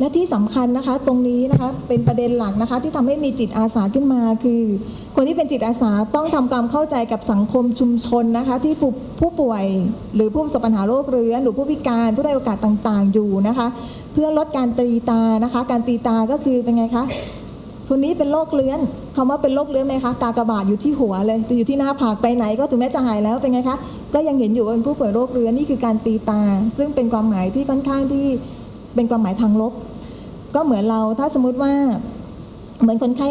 และที่สำคัญนะคะตรงนี้นะคะเป็นประเด็นหลักนะคะ ที่ทำให้มีจิตอาสาขึ้นมาคือ คนที่เป็นจิตอาสาต้องทำความเข้าใจกับสังคมชุมชนนะคะ ที่ผู้ผู้ป่วย หรือผู้ประสบปัญหาโรคเรื้อนหรือผู้พิการผู้ได้โอกาสต่างๆ อยู่นะคะ เพื่อลดการตีตานะคะ การตีตาก็คือเป็นไงคะคนนี้เป็นโรคเลื้อนคำว่าเป็นโรคเลื้อนไหมคะกากบาทอยู่ที่หัวเลยอยู่ที่หน้าผากไปไหนก็ถึงแม้จะหายแล้วเป็นไงคะก็ยังเห็นอยู่ว่าเป็นผู้ป่วยโรคเรื้อนนี่คือการตีตา ซึ่งเป็นความหมายที่ค่อนข้างที่เป็นความหมายทางลบ ก็เหมือนเราถ้าสมมุติว่าเหมือนคนไข้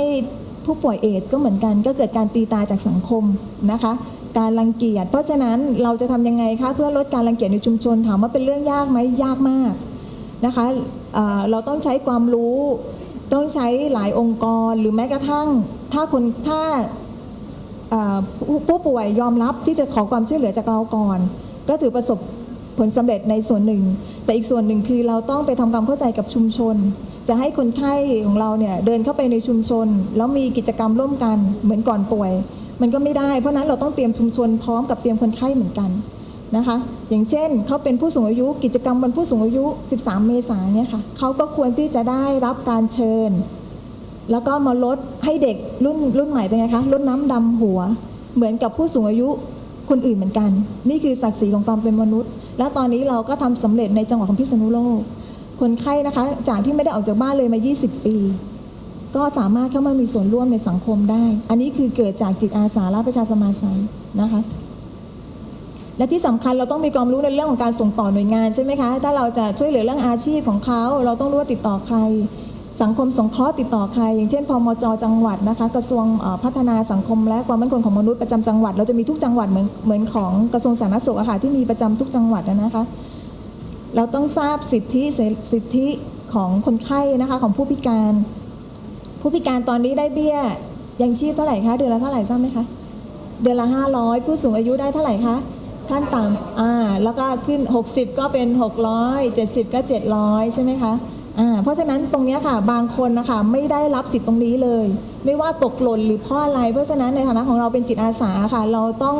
ผู้ป่วยเอสก็เหมือนกัน ก็เกิดการตีตาจากสังคมนะคะ การรังเกียจเพราะฉะนั้นเราจะทำยังไงคะเพื่อลดการรังเกียจในชุมชนถามว่าเป็นเรื่องยากไหมยากมากนะคะเเราต้องใช้ความรู้ต้องใช้หลายองค์กรหรือแม้กระทั่งถ้าคนถ้าผู้ป่วยยอมรับที่จะขอความช่วยเหลือจากเราก่อน ก็ถือประสบ ผลสำเร็จในส่วนหนึ่ง แต่อีกส่วนหนึ่งคือเราต้องไปทำความเข้าใจกับชุมชน จะให้คนไข้ของเราเนี่ยเดินเข้าไปในชุมชน แล้วมีกิจกรรมร่วมกันเหมือนก่อนป่วย มันก็ไม่ได้ เพราะนั้นเราต้องเตรียมชุมชนพร้อมกับเตรียมคนไข้เหมือนกันนะคะ อย่างเช่นเขาเป็นผู้สูงอายุ กิจกรรมวันผู้สูงอายุ 13 เมษายนเนี่ยค่ะเขาก็ควรที่จะได้รับการเชิญ แล้วก็มาลดให้เด็กรุ่นรุ่นใหม่เป็นไงคะลดน้ำดำหัว เหมือนกับผู้สูงอายุคนอื่นเหมือนกัน นี่คือศักดิ์ศรีของความเป็นมนุษย์ และตอนนี้เราก็ทำสำเร็จในจังหวัดของพิษณุโลก คนไข้นะคะ จากที่ไม่ได้ออกจากบ้านเลยมา 20 ปี ก็สามารถเข้ามามีส่วนร่วมในสังคมได้ อันนี้คือเกิดจากจิตอาสาและประชาสมาสัยนะคะและที่สำคัญเราต้องมีความรู้ในเรื่องของการส่งต่อหน่วยงานใช่ไหมคะ ถ้าเราจะช่วยเหลือเรื่องอาชีพของเขา เราต้องรู้ว่าติดต่อใคร สังคมสงเคราะห์ติดต่อใคร อย่างเช่นพมจจังหวัดนะคะ กระทรวงพัฒนาสังคมและความมั่นคงของมนุษย์ประจำจังหวัด เราจะมีทุกจังหวัดเหมือนเหมือนของกระทรวงสาธารณสุขอะค่ะที่มีประจำทุกจังหวัดนะคะ เราต้องทราบสิทธิสิทธิของคนไข้นะคะของผู้พิการ ผู้พิการตอนนี้ได้เบี้ยยังชีพเท่าไหร่คะเดือนละเท่าไหร่ทราบไหมคะเดือนละ 500 ผู้สูงอายุได้เท่าไหร่คะขั้นต่ำอ่าแล้วก็ขึ้น 60 ก็เป็น 600 70 ก็ 700 ใช่ไหมคะ เพราะฉะนั้นตรงนี้ค่ะบางคนนะคะไม่ได้รับสิทธิ์ตรงนี้เลย ไม่ว่าตกหล่นหรือเพราะอะไร เพราะฉะนั้นในฐานะของเราเป็นจิตอาสาค่ะ เราต้อง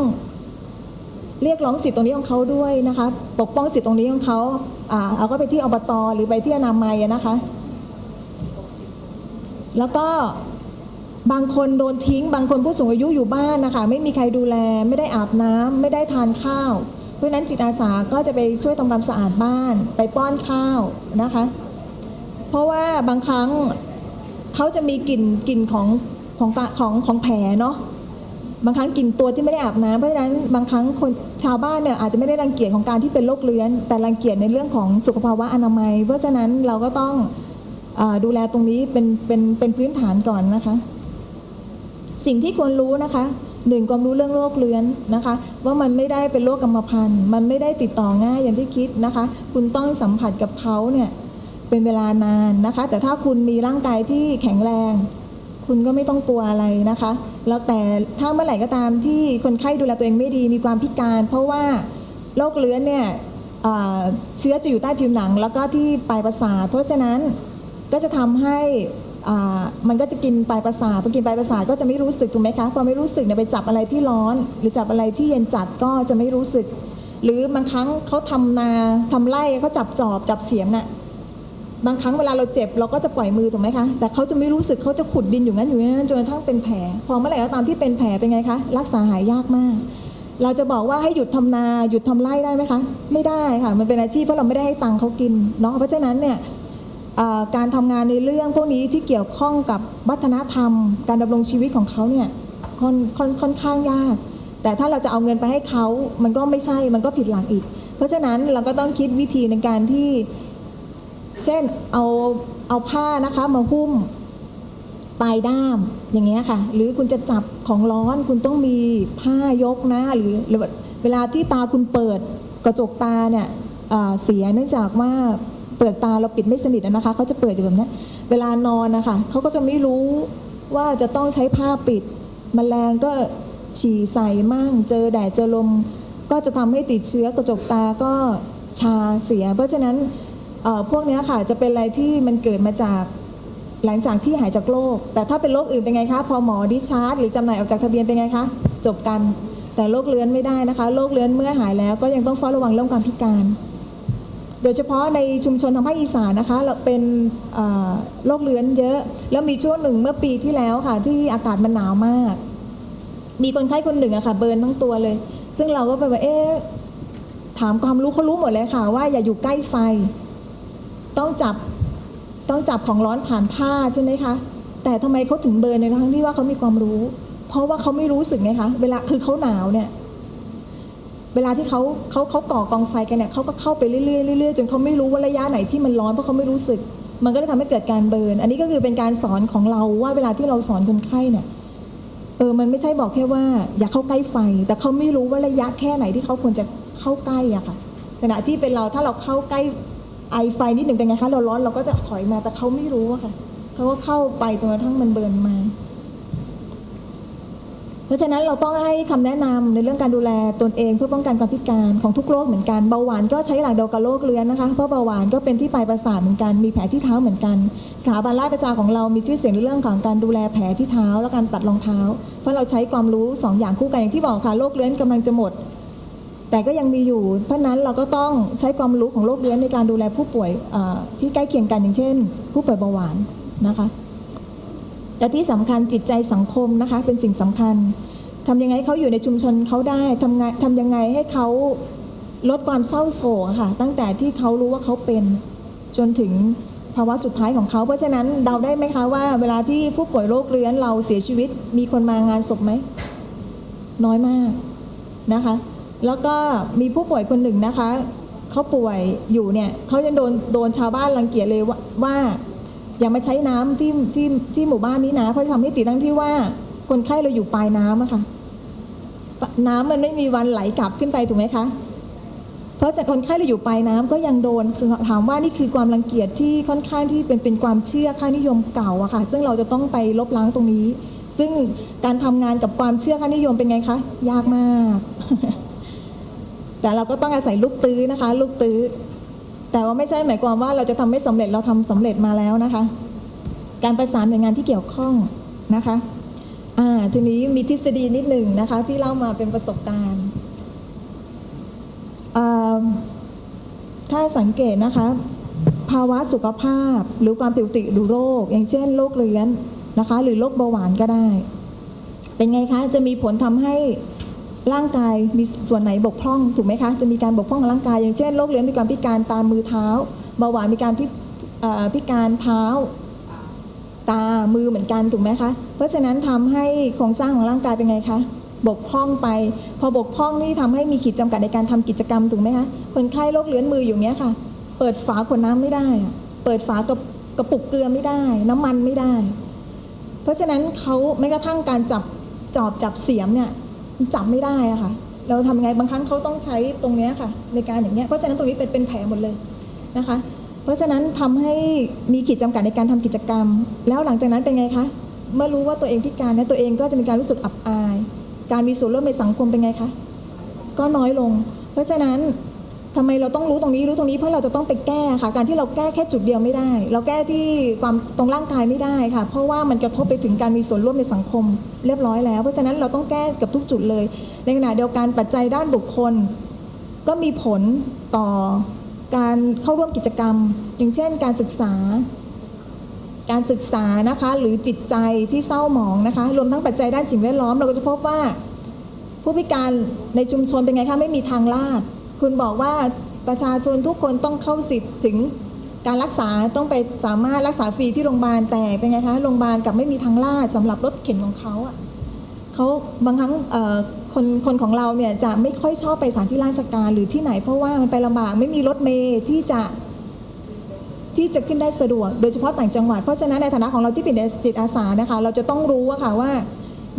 เรียกร้องสิทธิ์ตรงนี้ของเขาด้วยนะคะ ปกป้องสิทธิ์ตรงนี้ของเขาเอาก็ไปที่อบตหรือไปที่อนามัยนะคะ แล้วก็บางคนโดนทิ้ง บางคนผู้สูงอายุอยู่บ้านนะคะ ไม่มีใครดูแล ไม่ได้อาบน้ำไม่ได้ทานข้าว เพราะฉะนั้นจิตอาสาก็จะไปช่วยทำความสะอาดบ้าน ไปป้อนข้าวนะคะ เพราะว่าบางครั้งเขาจะมีกลิ่นกลิ่นของของของของแผลเนาะบางครั้งกลิ่นตัวที่ไม่ได้อาบน้ำเพราะฉะนั้นบางครั้งคนชาวบ้านเนี่ยอาจจะไม่ได้รังเกียจของการที่เป็นโรคเรื้อน แต่รังเกียจในเรื่องของสุขภาวะอนามัย เพราะฉะนั้นเราก็ต้องอดูแลตรงนี้เป็นเป็นเป็นพื้นฐานก่อนนะคะ สิ่งที่ควรรู้นะคะหนึ่งความรู้เรื่องโรคเรื้อนนะคะ ว่ามันไม่ได้เป็นโรคกรรมพันธุ์ มันไม่ได้ติดต่อง่ายอย่างที่คิดนะคะ คุณต้องสัมผัสกับเขาเนี่ย เป็นเวลานานนะคะ แต่ถ้าคุณมีร่างกายที่แข็งแรง คุณก็ไม่ต้องกลัวอะไรนะคะ แล้วแต่ถ้าเมื่อไหร่ก็ตามที่คนไข้ดูแลตัวเองไม่ดีมีความพิการ เพราะว่าโรคเรื้อนเนี่ยเชื้อจะอยู่ใต้ผิวหนัง แล้วก็ที่ปลายประสาทเพราะฉะนั้นก็จะทำให้มันก็จะกินปลายประสาทพอกินปลายประสาทก็จะไม่รู้สึกถูกไหมคะพอไม่รู้สึกเนี่ยไปจับอะไรที่ร้อน หรือจับอะไรที่เย็นจัดก็จะไม่รู้สึก หรือบางครั้งเขาทำนาทำไร่เขาจับจอบจับเสียมน่ะ บางครั้งเวลาเราเจ็บเราก็จะปล่อยมือถูกไหมคะ แต่เขาจะไม่รู้สึกเขาจะขุดดินอยู่งั้นอยู่งั้นจนกระทั่งเป็นแผล พอเมื่อไหร่ก็ตามที่เป็นแผลเป็นไงคะ รักษาหายยากมาก เราจะบอกว่าให้หยุดทำนาหยุดทำไร่ได้ไหมคะ ไม่ได้ค่ะ มันเป็นอาชีพเพราะเราไม่ได้ให้ตังค์เขากินเนาะเพราะฉะนั้นเนี่ยการทำงานในเรื่องพวกนี้ที่เกี่ยวข้องกับวัฒนธรรม การดำรงชีวิตของเขาเนี่ยค่อนค่อนค่อนข้างยาก แต่ถ้าเราจะเอาเงินไปให้เขามันก็ไม่ใช่มันก็ผิดหลักอีก เพราะฉะนั้นเราก็ต้องคิดวิธีในการที่ เช่นเอาเอาผ้านะคะมาหุ้มปลายด้ามอย่างเงี้ยค่ะ หรือคุณจะจับของร้อนคุณต้องมีผ้ายกนะหรือเวลาที่ตาคุณเปิดกระจกตาเนี่ยเสียเนื่องจากว่าเปลือกตาเราปิดไม่สนิทนะคะเขาจะเปิดอยู่แบบนี้เวลานอนนะคะเขาก็จะไม่รู้ว่าจะต้องใช้ผ้าปิดมแมลงก็ฉี่ใส่มั่ง เจอแดดเจอลม ก็จะทำให้ติดเชื้อกระจกตาก็ชาเสีย เพราะฉะนั้น พวกนี้ค่ะจะเป็นอะไรที่มันเกิดมาจากหลังจากที่หายจากโรคแต่ถ้าเป็นโรคอื่นเป็นไงคะพอหมอดิชาร์จหรือจำหน่ายออกจากทะเบียนเป็นไงคะจบกันแต่โรคเลื้อนไม่ได้นะคะโรคเลื้อนเมื่อหายแล้วก็ยังต้องเฝ้าระวังเรื่องความพิการ โดยเฉพาะในชุมชนทางภาคอีสานนะคะเราเป็นโรคเรื้อนเยอะ แล้วมีช่วงหนึ่งเมื่อปีที่แล้วค่ะ ที่อากาศมันหนาวมาก มีคนไข้คนหนึ่งอะค่ะเบิร์นทั้งตัวเลย ซึ่งเราก็ไปว่าเอ๊ะถามความรู้เขารู้หมดเลยค่ะ ว่าอย่าอยู่ใกล้ไฟ ต้องจับต้องจับของร้อนผ่านผ้าใช่ไหมคะ แต่ทำไมเขาถึงเบิร์นในทั้งที่ว่าเขามีความรู้ เพราะว่าเขาไม่รู้สึกไงคะ เวลาคือเขาหนาวเนี่ย เวลาที่เขาเขาเขาก่อกองไฟกันเนี่ยเขาก็เข้าไปเรื่อยๆเรื่อยๆจนเขาไม่รู้ว่าระยะไหนที่มันร้อนเพราะเขาไม่รู้สึก มันก็เลยทำให้เกิดการเบิร์น อันนี้ก็คือเป็นการสอนของเราว่าเวลาที่เราสอนคนไข้เนี่ยเออ มันไม่ใช่บอกแค่ว่า อย่าเข้าใกล้ไฟ แต่เขาไม่รู้ว่าระยะแค่ไหนที่เขาควรจะเข้าใกล้อะค่ะขณะที่เป็นเราถ้าเราเข้าใกล้ ไอไฟนิดหนึ่งเป็นไงคะเราร้อนเราก็จะถอยมาแต่เขาไม่รู้อะค่ะเขาก็เข้าไปจนกระทั่งมันเบิร์นมา เพราะฉะนั้นเราต้องให้คำแนะนำในเรื่องการดูแลตนเองเพื่อป้องกันความพิการของทุกโรคเหมือนกันเบาหวานก็ใช้หลักเดียวกับโรคเรื้อนนะคะเพราะเบาหวานก็เป็นที่ปลายประสาทเหมือนกันมีแผลที่เท้าเหมือนกันสถาบันราชประชาของเรามีชื่อเสียงในเรื่องของการดูแลแผลที่เท้าและการตัดรองเท้า เพราะเราใช้ความรู้สองอย่างคู่กันอย่างที่บอกค่ะโรคเรื้อนกำลังจะหมด แต่ก็ยังมีอยู่ เพราะนั้นเราก็ต้องใช้ความรู้ของโรคเรื้อนในการดูแลผู้ป่วยที่ใกล้เคียงกันอย่างเช่น ผู้ป่วยเบาหวานนะคะและที่สำคัญจิตใจสังคมนะคะเป็นสิ่งสำคัญทำยังไงให้เขาอยู่ในชุมชนเขาได้ทำไงทำยังไงให้เขาลดความเศร้าโศกค่ะ ตั้งแต่ที่เขารู้ว่าเขาเป็นจนถึงภาวะสุดท้ายของเขา เพราะฉะนั้นเดาได้ไหมคะว่า เวลาที่ผู้ป่วยโรคเรื้อนเราเสียชีวิต มีคนมางานศพไหม น้อยมากนะคะ แล้วก็มีผู้ป่วยคนหนึ่งนะคะเขาป่วยอยู่เนี่ยเขาจะโดนโดนชาวบ้านรังเกียจเลยว่าวาอย่ามาใช้น้ำที่ที่ที่หมู่บ้านนี้นะเพราะทำให้ติดตั้งที่ว่าคนไข้เราอยู่ปลายน้ำอะค่ะปะน้ำมันไม่มีวันไหลกลับขึ้นไปถูกไหมคะ เพราะฉะนั้นคนไข้เราอยู่ปลายน้ำก็ยังโดนคือถามว่านี่คือความรังเกียจที่ค่อนข้างที่เป็นเป็นความเชื่อค่านิยมเก่าอะค่ะ ซึ่งเราจะต้องไปลบล้างตรงนี้ ซึ่งการทำงานกับความเชื่อค่านิยมเป็นไงคะยากมาก แต่เราก็ต้องอาศัยลูกตื้อนะคะ ลูกตื้อ แต่ว่าไม่ใช่หมายความว่าเราจะทำไม่สำเร็จเราทำสำเร็จมาแล้วนะคะ การประสานหน่วยงานที่เกี่ยวข้องนะคะอ่าทีนี้มีทฤษฎีนิดหนึ่งนะคะ ที่เล่ามาเป็นประสบการณ์ถ้าสังเกตนะคะ ภาวะสุขภาพหรือความผิดปกติหรือโรค อย่างเช่นโรคเรื้อนนะคะ หรือโรคเบาหวานก็ได้ เป็นไงคะ จะมีผลทำให้ ร่างกายมีส่วนไหนบกพร่องถูกไหมคะจะมีการบกพร่องของร่างกายอย่างเช่นโรคเรื้อนมีความพิการตามมือเท้าเบาหวานมีการพิการเท้าตามือเหมือนกันถูกไหมคะเพราะฉะนั้นทำให้โครงสร้างของร่างกายเป็นไงคะบกพร่องไป พอบกพร่องนี่ทำให้มีขีดจำกัดในการทำกิจกรรมถูกไหมคะคนไข้โรคเลื้อนมืออยู่เนี้ยค่ะ เปิดฝาขวดน้ำไม่ได้ เปิดฝากระกระปุกเกลือไม่ได้ น้ำมันไม่ได้ เพราะฉะนั้นเขาแม้กระทั่งการจับจอบจับเสียมเนี่ย จำไม่ได้อะค่ะ เราทำไงบางครั้งเขาต้องใช้ตรงนี้ค่ะ ในการอย่างเงี้ยเพราะฉะนั้นตรงนี้เป็นเป็นแผลหมดเลยนะคะ เพราะฉะนั้นทำให้มีขีดจำกัดในการทำกิจกรรม แล้วหลังจากนั้นเป็นไงคะเมื่อรู้ว่าตัวเองพิการเนี่ยตัวเองก็จะมีการรู้สึกอับอาย การมีส่วนร่วมในสังคมเป็นไงคะก็น้อยลง เพราะฉะนั้น ทำไมเราต้องรู้ตรงนี้รู้ตรงนี้เพราะเราจะต้องไปแก้ค่ะ การที่เราแก้แค่จุดเดียวไม่ได้ เราแก้ที่ความตรงร่างกายไม่ได้ค่ะ เพราะว่ามันกระทบไปถึงการมีส่วนร่วมในสังคมเรียบร้อยแล้ว เพราะฉะนั้นเราต้องแก้กับทุกจุดเลย ในขณะเดียวกันปัจจัยด้านบุคคล ก็มีผลต่อการเข้าร่วมกิจกรรม อย่างเช่น การศึกษา การศึกษานะคะหรือจิตใจที่เศร้าหมองนะคะ รวมทั้งปัจจัยด้านสิ่งแวดล้อม เราก็จะพบว่าผู้พิการในชุมชนเป็นไงคะไม่มีทางลาด คุณบอกว่าประชาชนทุกคนต้องเข้าสิทธิ์ถึงการรักษาต้องไปสามารถรักษาฟรีที่โรงพยาบาลแต่เป็นไงคะโรงพยาบาลกับไม่มีทางลาดสำหรับรถเข็นของเขาอะเขาบางครั้งคนคนของเราเนี่ยจะไม่ค่อยชอบไปสถานที่ราชการหรือที่ไหน เพราะว่ามันไปลำบากไม่มีรถเมล์ที่จะที่จะขึ้นได้สะดวกโดยเฉพาะต่างจังหวัด เพราะฉะนั้นในฐานะของเราที่เป็นจิตอาสานะคะ เราจะต้องรู้ะค่ะว่า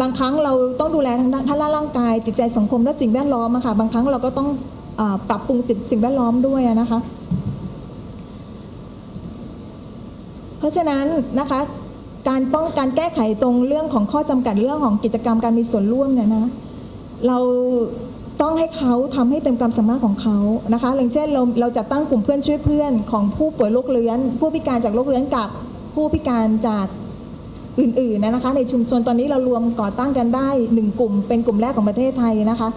บางครั้งเราต้องดูแลทางด้านร่างกายจิตใจสังคมและสิ่งแวดล้อมอะค่ะบางครั้งเราก็ต้อง ปรับปรุงสิ่งแวดล้อมด้วยนะคะ เพราะฉะนั้นนะคะการป้องการแก้ไขตรงเรื่องของข้อจำกัดเรื่องของกิจกรรมการมีส่วนร่วมเนี่ยนะเราต้องให้เขาทำให้เต็มความสามารถของเขานะคะอย่างเช่นเราเราจัดตั้งกลุ่มเพื่อนช่วยเพื่อนของผู้ป่วยโรคเรื้อน ผู้พิการจากโรคเรื้อนกับผู้พิการจากอื่นๆนะคะ ในชุมชนตอนนี้เรารวมก่อตั้งกันได้หนึ่งกลุ่ม เป็นกลุ่มแรกของประเทศไทยนะคะ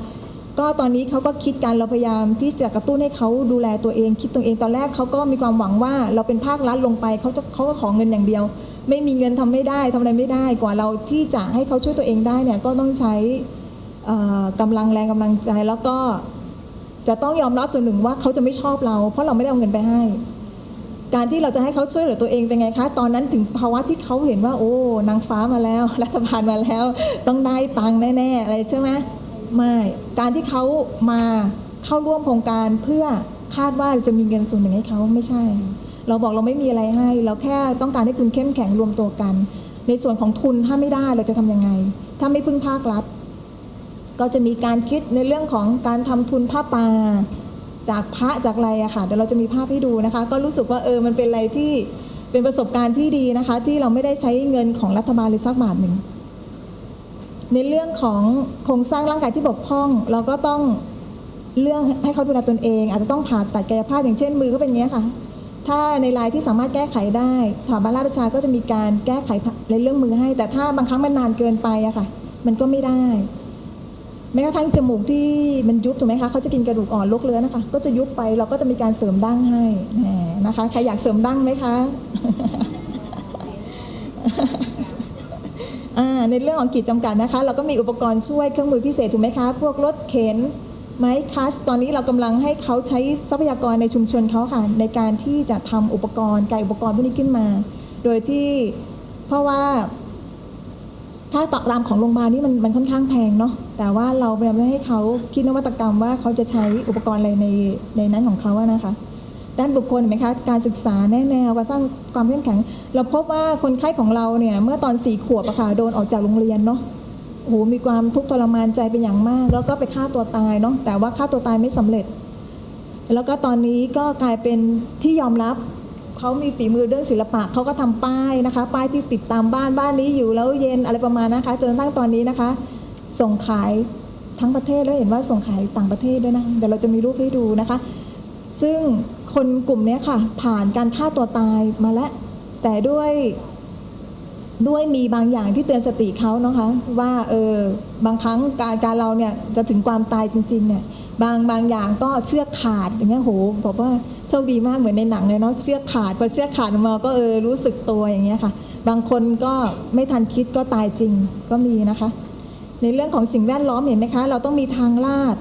ก็ตอนนี้เขาก็คิดกันเราพยายามที่จะกระตุ้นให้เขาดูแลตัวเอง คิดตัวเองตอนแรกเขาก็มีความหวังว่าเราเป็นภาครัฐลงไปเขาจะเขาก็ขอเงินอย่างเดียว ไม่มีเงินทำไม่ได้ทำอะไรไม่ได้กว่าเราที่จะให้เขาช่วยตัวเองได้เนี่ยก็ต้องใช้เอ่อกำลังแรงกำลังใจแล้วก็จะต้องยอมรับส่วนหนึ่งว่าเขาจะไม่ชอบเรา เพราะเราไม่ได้เอาเงินไปให้ การที่เราจะให้เขาช่วยเหลือตัวเองเป็นไงคะ ตอนนั้นถึงภาวะที่เขาเห็นว่า โอ้นางฟ้ามาแล้ว รัฐบาลมาแล้ว ต้องได้ตังค์แน่ๆอะไรใช่ไหม ไม่การที่เขามาเข้าร่วมโครงการเพื่อคาดว่าจะมีเงินส่วนหนึ่งให้เขาไม่ใช่ เราบอกเราไม่มีอะไรให้ เราแค่ต้องการให้คุณเข้มแข็งรวมตัวกัน ในส่วนของทุนถ้าไม่ได้เราจะทำยังไง ถ้าไม่พึ่งภาครัฐ ก็จะมีการคิดในเรื่องของการทำทุนผ้าป่าจากพระจากอะไรอะค่ะเดี๋ยวเราจะมีภาพให้ดูนะคะ ก็รู้สึกว่าเออมันเป็นอะไรที่เป็นประสบการณ์ที่ดีนะคะ ที่เราไม่ได้ใช้เงินของรัฐบาลเลยสักบาทหนึ่ง ในเรื่องของโครงสร้างร่างกายที่บกพร่อง เราก็ต้องเรื่องให้เขาดูแลตนเอง อาจจะต้องผ่าตัดกายภาพอย่างเช่นมือเขาเป็นอย่างนี้ยค่ะ ถ้าในรายที่สามารถแก้ไขได้สถาบันราชประชาก็จะมีการแก้ไขในเรื่องมือให้ แต่ถ้าบางครั้งมันนานเกินไปอะค่ะ มันก็ไม่ได้แม้กระทั่งจมูกที่มันยุบถูกไหมคะเขาจะกินกระดูกอ่อนลกเลื้อนะคะ ก็จะยุบไปเราก็จะมีการเสริมดั้งให้นะคะใครอยากเสริมดั้งไหมคะ อ่า ในเรื่องของขีดจำกัดนะคะ เราก็มีอุปกรณ์ช่วยเครื่องมือพิเศษถูกไหมคะ พวกรถเข็นไม้คลัชตอนนี้เรากำลังให้เขาใช้ทรัพยากรในชุมชนเขาค่ะ ในการที่จะทำอุปกรณ์กายอุปกรณ์พวกนี้ขึ้นมา โดยที่เพราะว่า ถ้าตรามของโรงพยาบาลนี่มันมันค่อนข้างแพงเนาะแต่ว่าเราพยายามให้เขาคิดนวัตกรรมว่าเขาจะใช้อุปกรณ์อะไรในในนั้นของเขาอะนะคะ ด้านบุคคลเห็นไหมคะการศึกษาแน่แนวการสร้างความเข้มแข็ง เราพบว่าคนไข้ของเราเนี่ยเมื่อตอนสี่ขวบอะค่ะโดนออกจากโรงเรียนเนาะโอ้โหมีความทุกข์ทรมานใจเป็นอย่างมาก แล้วก็ไปฆ่าตัวตายเนาะแต่ว่าฆ่าตัวตายไม่สำเร็จ แล้วก็ตอนนี้ก็กลายเป็นที่ยอมรับเขามีฝีมือเรื่องศิลปะเขาก็ทำป้ายนะคะ ป้ายที่ติดตามบ้านบ้านนี้อยู่แล้วเย็นอะไรประมาณนะคะ จนกระทั่งตอนนี้นะคะ ส่งขายทั้งประเทศแล้วเห็นว่าส่งขายต่างประเทศด้วยนะเดี๋ยวเราจะมีรูปให้ดูนะคะ ซึ่ง คนกลุ่มนี้ค่ะ ผ่านการฆ่าตัวตายมาแล้ว แต่ด้วยด้วยมีบางอย่างที่เตือนสติเขาเนาะคะว่าเออบางครั้งการการเราเนี่ยจะถึงความตายจริง ๆ เนี่ย บางบางอย่างก็เชือกขาดอย่างเงี้ยโหบอกว่าโชคดีมากเหมือนในหนังเลยเนาะเชือกขาดพอเชือกขาดมาก็เออรู้สึกตัวอย่างเงี้ยค่ะ บางคนก็ไม่ทันคิดก็ตายจริงก็มีนะคะ ในเรื่องของสิ่งแวดล้อมเห็นไหมคะ เราต้องมีทางลาด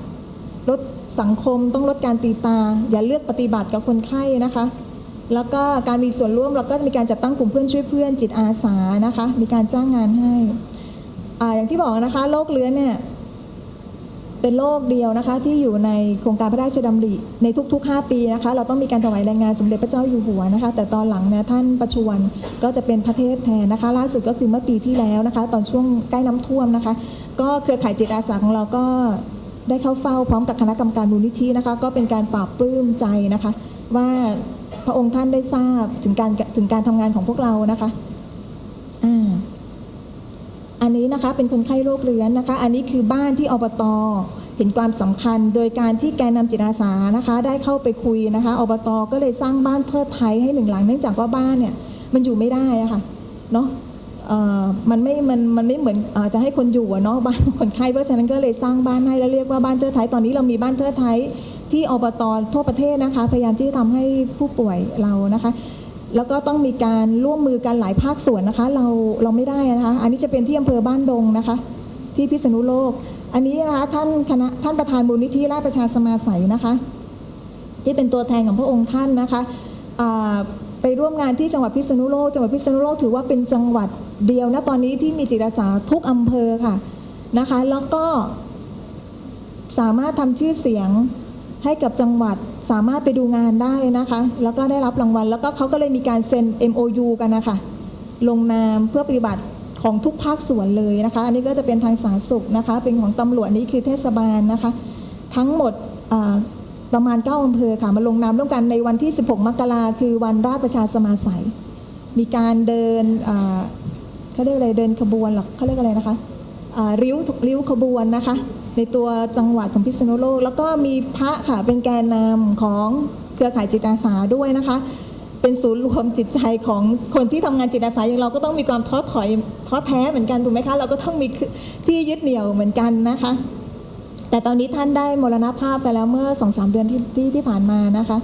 ลด สังคมต้องลดการตีตา อย่าเลือกปฏิบัติกับคนไข้นะคะ แล้วก็การมีส่วนร่วมเราก็มีการจัดตั้งกลุ่มเพื่อนช่วยเพื่อนจิตอาสานะคะ มีการจ้างงานให้ออย่างที่บอกนะคะโรคเรื้อนเนี่ยเป็นโรคเดียวนะคะที่อยู่ในโครงการพระราชดำริในทุก ๆ 5 ปีนะคะ เราต้องมีการถวายแรงงานสมเด็จพระเจ้าอยู่หัวนะคะ แต่ตอนหลังเนี่ยท่านประชวรก็จะเป็นพระเทพแทนนะคะ ล่าสุดก็คือเมื่อปีที่แล้วนะคะ ตอนช่วงใกล้น้ำท่วมนะคะ ก็เครือข่ายจิตอาสาของเราก็ ได้เข้าเฝ้าพร้อมกับคณะกรรมการมูลนิธินะคะ ก็เป็นการปราบปลื้มใจนะคะ ว่าพระองค์ท่านได้ทราบถึงการถึงการทำงานของพวกเรานะคะอ่าอันนี้นะคะเป็นคนไข้โรคเรื้อนนะคะ อันนี้คือบ้านที่อบตเห็นความสำคัญ โดยการที่แกนนำจิตอาสานะคะ ได้เข้าไปคุยนะคะอบตก็เลยสร้างบ้านเทิดไทยให้หนึ่งหลังเนื่องจากว่าบ้านเนี่ยมันอยู่ไม่ได้อะค่ะเนาะเอ่อ มันไม่มันมันไม่เหมือนอจะให้คนอยู่เนาะบ้านคนไข้เพราะฉะนั้นก็เลยสร้างบ้านให้แล้วเรียกว่าบ้านเทิดไทยตอนนี้เรามีบ้านเทิดไทยที่อบตทั่วประเทศนะคะ พยายามที่จะทำให้ผู้ป่วยเรานะคะแล้วก็ต้องมีการร่วมมือกันหลายภาคส่วนนะคะ เราเราไม่ได้นะคะ อันนี้จะเป็นที่อำเภอบ้านดงนะคะ ที่พิษณุโลก อันนี้นะคะท่านคณะท่านประธานมูลนิธิราชประชาสมาสัยนะคะ ที่เป็นตัวแทนของพระองค์ท่านนะคะ ไปร่วมงานที่จังหวัดพิษณุโลก จังหวัดพิษณุโลกถือว่าเป็นจังหวัดเดียวนะตอนนี้ที่มีจิตอาสาทุกอำเภอค่ะนะคะ แล้วก็สามารถทำชื่อเสียงให้กับจังหวัดสามารถไปดูงานได้นะคะ แล้วก็ได้รับรางวัล แล้วก็เขาก็เลยมีการเซ็น MOU กันนะคะ ลงนามเพื่อปฏิบัติของทุกภาคส่วนเลยนะคะ อันนี้ก็จะเป็นทางสาธารณสุขนะคะ เป็นของตำรวจนี่คือเทศบาลนะคะ ทั้งหมดอ่า ประมาณ 9อำเภอค่ะมาลงนามร่วมกันในวันที่ 16 มกราคือวันราชประชาสมาสัย มีการเดินเขาเรียกอะไรเดินขบวนหรอเขาเรียกอะไรนะคะริ้วริ้วขบวนนะคะ ในตัวจังหวัดของพิษณุโลก แล้วก็มีพระค่ะเป็นแกนนำของเครือข่ายจิตอาสาด้วยนะคะ เป็นศูนย์รวมจิตใจของคนที่ทำงานจิตอาสาอย่างเราก็ต้องมีความท้อถอยท้อแท้เหมือนกันถูกไหมคะเราก็ต้องมีที่ยึดเหนี่ยวเหมือนกันนะคะ แต่ตอนนี้ท่านได้มรณภาพไปแล้วเมื่อสองสามเดือนที่ที่ที่ผ่านมานะคะ